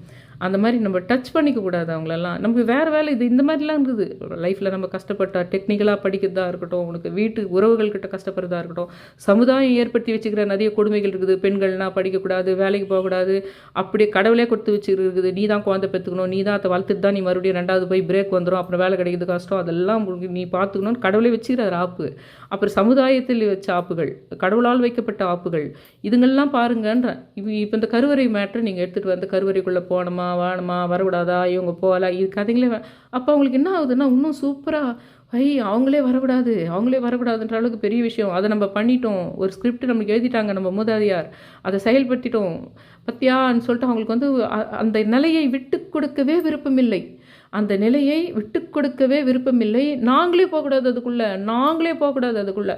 அந்த மாதிரி நம்ம டச் பண்ணிக்க கூடாது அவங்களெல்லாம். நமக்கு வேறு வேலை இது இந்த மாதிரிலாம் இருக்குது லைஃப்பில் நம்ம கஷ்டப்பட்டா டெக்னிக்கலாக படிக்கிறதா இருக்கட்டும் உனக்கு வீட்டு உறவுகள்கிட்ட கஷ்டப்படுறதா இருக்கட்டும் சமுதாயம் ஏற்படுத்தி வச்சுக்கிற நிறைய கொடுமைகள் இருக்குது. பெண்கள்னா படிக்கக்கூடாது வேலைக்கு போகக்கூடாது. அப்படியே கடவுளே கொடுத்து வச்சுருக்குது நீ தான் குழந்தை பெற்றுக்கணும் நீ தான் அதை வளர்த்துட்டு தான் நீ மறுபடியும் ரெண்டாவது போய் பிரேக் வந்துடும் அப்புறம் வேலை கிடைக்கிறது கஷ்டம். அதெல்லாம் உங்களுக்கு நீ பார்த்துக்கணும்னு கடவுளே வச்சுக்கிறார் ஆப்பு. அப்புறம் சமுதாயத்தில் வச்ச ஆப்புகள் கடவுளால் வைக்கப்பட்ட ஆப்புகள். இதுங்கள்லாம் பாருங்கன்ற இப்போ இப்போ இந்த கருவறை மேட்ரு நீங்கள் எடுத்துகிட்டு வந்து கருவறைக்குள்ளே போனோமா வாணுமா வரக்கூடாதா? இவங்க போகலாம் இது கதைங்களே அப்போ அவங்களுக்கு என்ன ஆகுதுன்னா இன்னும் சூப்பராக ஐ அவங்களே வரக்கூடாது. அவங்களே வரக்கூடாதுன்ற அளவுக்கு பெரிய விஷயம். அதை நம்ம பண்ணிட்டோம். ஒரு ஸ்கிரிப்ட் நம்மளுக்கு எழுதிட்டாங்க நம்ம மூதாதியார். அதை செயல்படுத்திட்டோம். பத்தியான்னு சொல்லிட்டு அவங்களுக்கு வந்து அ- அந்த நிலையை விட்டு கொடுக்கவே விருப்பமில்லை. அந்த நிலையை விட்டு கொடுக்கவே விருப்பமில்லை. நாங்களே போகக்கூடாது அதுக்குள்ளே. நாங்களே போகக்கூடாது அதுக்குள்ளே.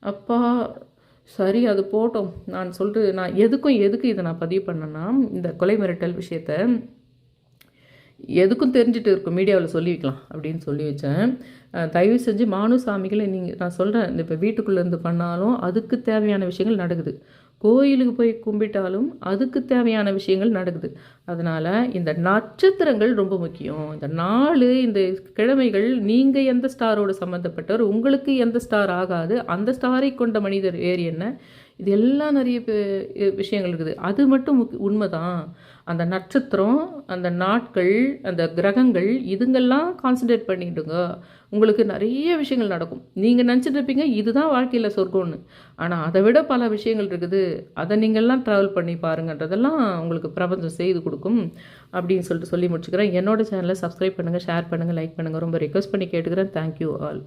அப்பா சரி அது போட்டோம். நான் சொல்லிட்டு நான் எதுக்கும் எதுக்கு இதை நான் பதிவு பண்ணேன்னா இந்த கொலை மிரட்டல் விஷயத்த எதுக்கும் தெரிஞ்சுட்டு இருக்கும். மீடியாவில் சொல்லி வைக்கலாம் அப்படின்னு சொல்லி வச்சேன். தயவு செஞ்சு மானு சாமிகளை நீங்கள் நான் சொல்கிறேன் இந்த இப்போ வீட்டுக்குள்ளேருந்து பண்ணாலும் அதுக்கு தேவையான விஷயங்கள் நடக்குது. கோயிலுக்கு போய் கும்பிட்டாலும் அதுக்கு தேவையான விஷயங்கள் நடக்குது. அதனால் இந்த நட்சத்திரங்கள் ரொம்ப முக்கியம். இந்த நாள் இந்த கிழமைகள் நீங்கள் எந்த ஸ்டாரோடு சம்மந்தப்பட்டவர் உங்களுக்கு எந்த ஸ்டார் ஆகாது அந்த ஸ்டாரை கொண்ட மனிதர் வேறு என்ன? இது எல்லாம் நிறைய பே- விஷயங்கள் இருக்குது. அது மட்டும் உண்மைதான். அந்த நட்சத்திரம் அந்த நாட்கள் அந்த கிரகங்கள் இதுங்கெல்லாம் கான்சன்ட்ரேட் பண்ணிக்கிட்டுங்க உங்களுக்கு நிறைய விஷயங்கள் நடக்கும். நீங்கள் நினச்சிட்ருப்பீங்க இதுதான் வாழ்க்கையில் சொர்க்கம்னு. ஆனால் அதை விட பல விஷயங்கள் இருக்குது. அதை நீங்கள்லாம் ட்ராவல் பண்ணி பாருங்கன்றதெல்லாம் உங்களுக்கு பிரபஞ்சம் செய்து கொடுக்கும் அப்படின்னு சொல்லிட்டு சொல்லி முடிச்சுக்கிறேன். என்னோட சேனலை சப்ஸ்கிரைப் பண்ணுங்கள் ஷேர் பண்ணுங்கள் லைக் பண்ணுங்கள் ரொம்ப ரிக்வஸ்ட் பண்ணி கேட்டுக்கிறேன். Thank you all